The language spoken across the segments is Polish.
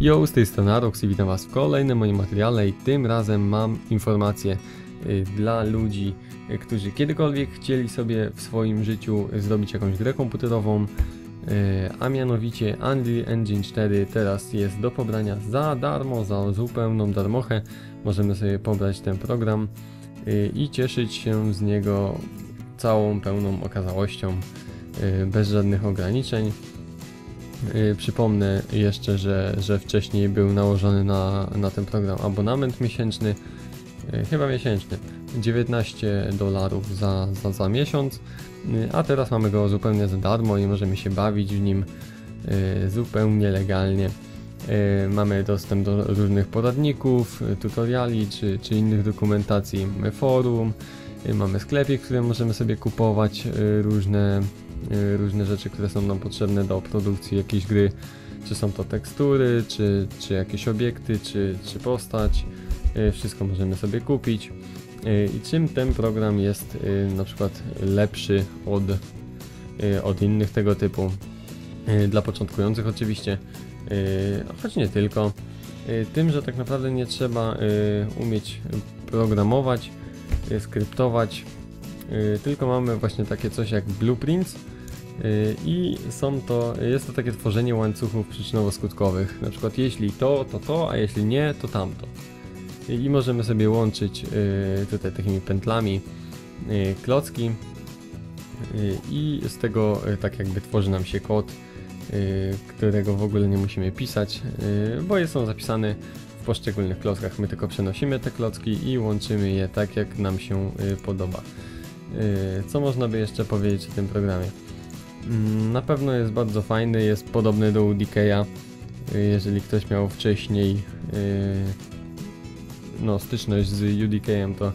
Yo, z tej strony Arox i witam Was w kolejnym moim materiale i tym razem mam informację y, dla ludzi, y, którzy kiedykolwiek chcieli sobie w swoim życiu zrobić jakąś grę komputerową, y, a mianowicie Unreal Engine 4 teraz jest do pobrania za darmo, za zupełną darmochę. Możemy sobie pobrać ten program i cieszyć się z niego całą pełną okazałością, bez żadnych ograniczeń. Y, Przypomnę jeszcze, że, że wcześniej był nałożony na, na ten program abonament miesięczny, y, chyba miesięczny, 19 dolarów za, za, za miesiąc, y, a teraz mamy go zupełnie za darmo i możemy się bawić w nim y, zupełnie legalnie. Y, Mamy dostęp do różnych poradników, tutoriali czy, czy innych dokumentacji, mamy forum, y, mamy sklepik, w którym możemy sobie kupować różne różne rzeczy, które są nam potrzebne do produkcji jakiejś gry, czy są to tekstury, czy, czy jakieś obiekty, czy, czy postać, y, wszystko możemy sobie kupić. Y, I czym ten program jest y, na przykład lepszy od, y, od innych tego typu, y, dla początkujących oczywiście, y, choć nie tylko, y, tym, że tak naprawdę nie trzeba y, umieć programować, y, skryptować, y, tylko mamy właśnie takie coś jak blueprints, Y, I są to, jest to takie tworzenie łańcuchów przyczynowo-skutkowych. Na przykład jeśli to, to to, a jeśli nie, to tamto. I możemy sobie łączyć y, tutaj takimi pętlami y, klocki y, i z tego y, tak jakby tworzy nam się kod, y, którego w ogóle nie musimy pisać, y, bo jest on zapisany w poszczególnych klockach. My tylko przenosimy te klocki i łączymy je tak jak nam się y, podoba. Y, Co można by jeszcze powiedzieć o tym programie? Mm, Na pewno jest bardzo fajny, jest podobny do UDK'a. Y, Jeżeli ktoś miał wcześniej y, no, styczność z UDK'em, to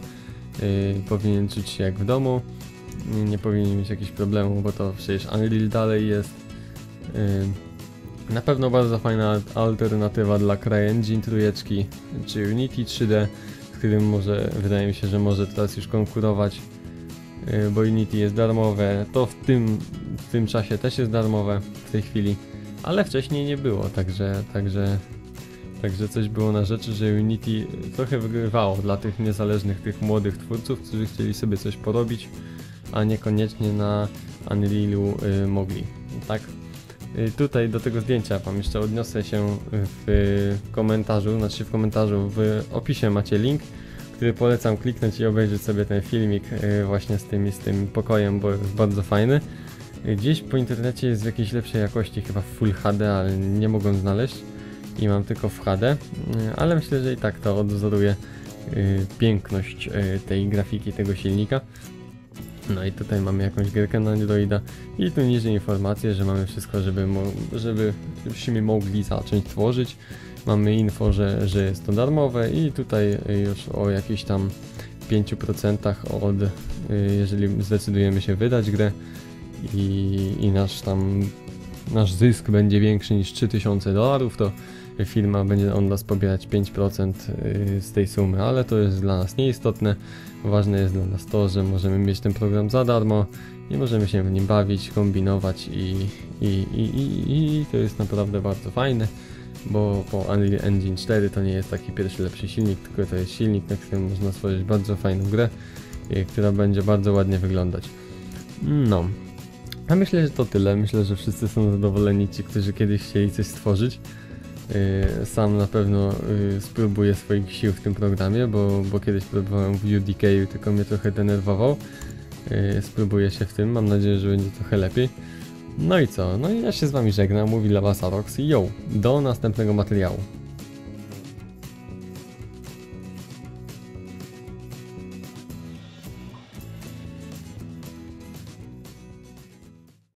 powinien czuć się jak w domu. Nie powinien mieć jakichś problemów, bo to przecież Unreal dalej jest. Na pewno bardzo fajna alternatywa dla CryEngine trójeczki, czy Unity 3D, z którym może, wydaje mi się, że może teraz już konkurować bo Unity jest darmowe, to w tym, w tym czasie też jest darmowe w tej chwili, ale wcześniej nie było, także, także, także coś było na rzeczy, że Unity trochę wygrywało dla tych niezależnych, tych młodych twórców, którzy chcieli sobie coś porobić, a niekoniecznie na Unrealu y, mogli, tak? Y, Tutaj do tego zdjęcia wam jeszcze odniosę się w komentarzu, znaczy w komentarzu w opisie macie link, który polecam kliknąć i obejrzeć sobie ten filmik y, właśnie z tym, z tym pokojem, bo jest bardzo fajny. Gdzieś po internecie jest w jakiejś lepszej jakości, chyba w Full HD, ale nie mogłem znaleźć i mam tylko w HD, y, ale myślę, że i tak to odwzoruje y, piękność tej grafiki, tego silnika. No i tutaj mamy jakąś gierkę na Androida i tu niżej informacje, że mamy wszystko, żeby, żebyśmy mogli zacząć tworzyć. Mamy info, że, że jest to darmowe i tutaj już o jakichś tam 5% od, jeżeli zdecydujemy się wydać grę i, i nasz tam, nasz zysk będzie większy niż 3000 dolarów, to firma będzie od nas pobierać 5% y, z tej sumy, ale to jest dla nas nieistotne. Ważne jest dla nas to, że możemy mieć ten program za darmo i możemy się w nim bawić, kombinować i, i, i, i, i to jest naprawdę bardzo fajne, bo po Unreal Engine 4 to nie jest taki pierwszy lepszy silnik, tylko to jest silnik, na którym można stworzyć bardzo fajną grę, y, która będzie bardzo ładnie wyglądać. No, a myślę, że to tyle. Myślę, że wszyscy są zadowoleni, ci, którzy kiedyś chcieli coś stworzyć. Yy, Sam na pewno yy, spróbuję swoich sił w tym programie, bo, bo kiedyś próbowałem w UDK, tylko mnie trochę denerwował. Yy, Spróbuję się w tym, mam nadzieję, że będzie trochę lepiej. No i co? No i ja się z wami żegnam, mówi Arox i yo, do następnego materiału.